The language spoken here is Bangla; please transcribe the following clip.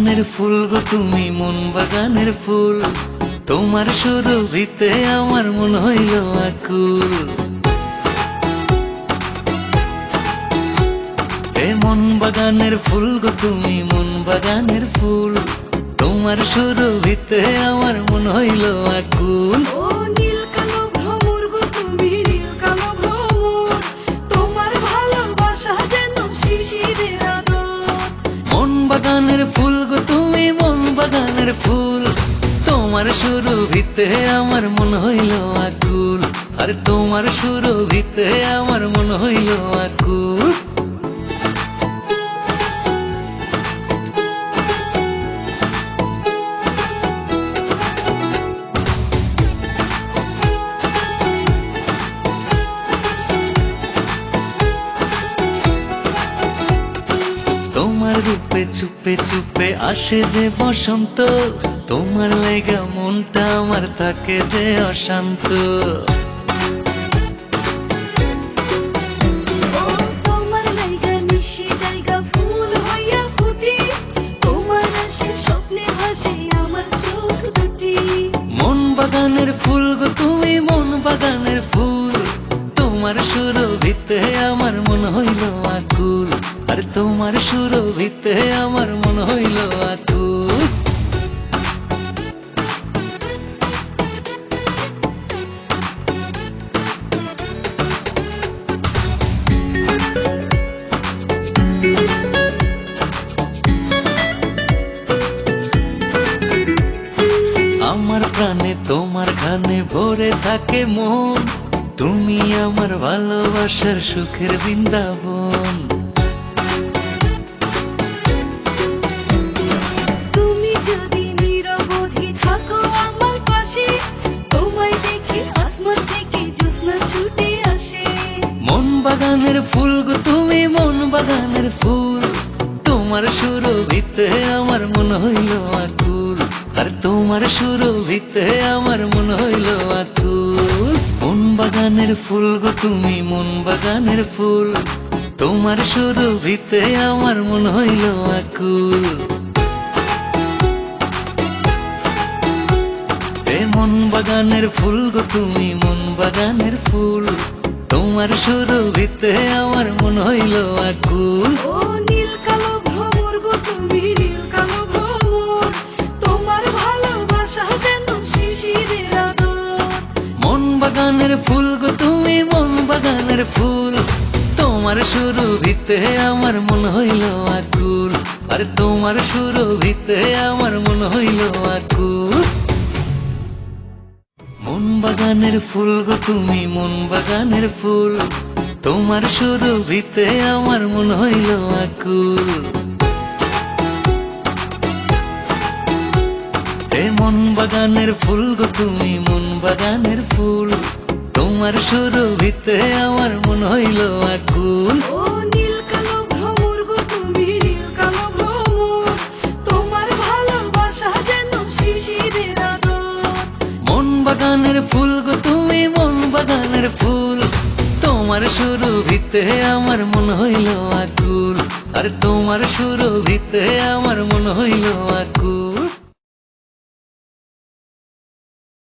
বাগানের ফুল গো, তুমি মন বাগানের ফুল। তোমার সুরভিতে আমার মন হইল আকুল। মন বাগানের ফুল গো, তুমি মন বাগানের ফুল। তোমার সুরভিতে আমার মন হইল আকুল। বাগানের ফুল গো, তুমি মন বাগানের ফুল। তোমার সুরভিতে আমার মন হইল আকুল। আর তোমার সুরভিতে আমার মন হইল আকুল। রূপে চুপে চুপে আসে যে বসন্ত। তোমার লেগা মনটা আমার থাকে যে অশান্ত। মন বাগানের ফুল গো তুমি মন বাগানের ফুল। তোমার সুরভিতে আমার মন হইল তোমার সুরভিতে আমার মন হইল আমার প্রাণে তোমার গানে ভরে থাকে মন। তুমি আমার ভালোবাসার সুখের বৃন্দাবন। বাগানের ফুল গো, তুমি মন বাগানের ফুল। তোমার সুরভিতে আমার মন হইল আকুল। আর তোমার সুরভিতে আমার মন হইল আকুল। মন বাগানের ফুল গো, তুমি মন বাগানের ফুল। তোমার সুরভিতে আমার মন হইল আকুল। মন বাগানের ফুল গো, তুমি মন বাগানের ফুল। তোমার সুরভিতে আমার মন হইল আকুল নীল কালো ভ্রমর গো তুমি নীল কালো ভ্রমর। তোমার ভালোবাসা যেন শিশিরের মন বাগানের ফুল গো তুমি মন বাগানের ফুল। তোমার সুরভিতে আমার মন হইল আকুল আর তোমার সুরভিতে আমার মন হইল আকুল বাগানের ফুল গো, তুমি মন বাগানের ফুল। তোমার সুরভিতে আমার মন হইল আকুল। মন বাগানের ফুল গো, তুমি মন বাগানের ফুল। তোমার সুরভিতে আমার মন হইল আকুল। বাগানের ফুল গো, তুমি মন বাগানের ফুল। তোমার সুরভিতে আমার মন হইল আকুল। আর তোমার সুরভিতে আমার মন হইল আকুল।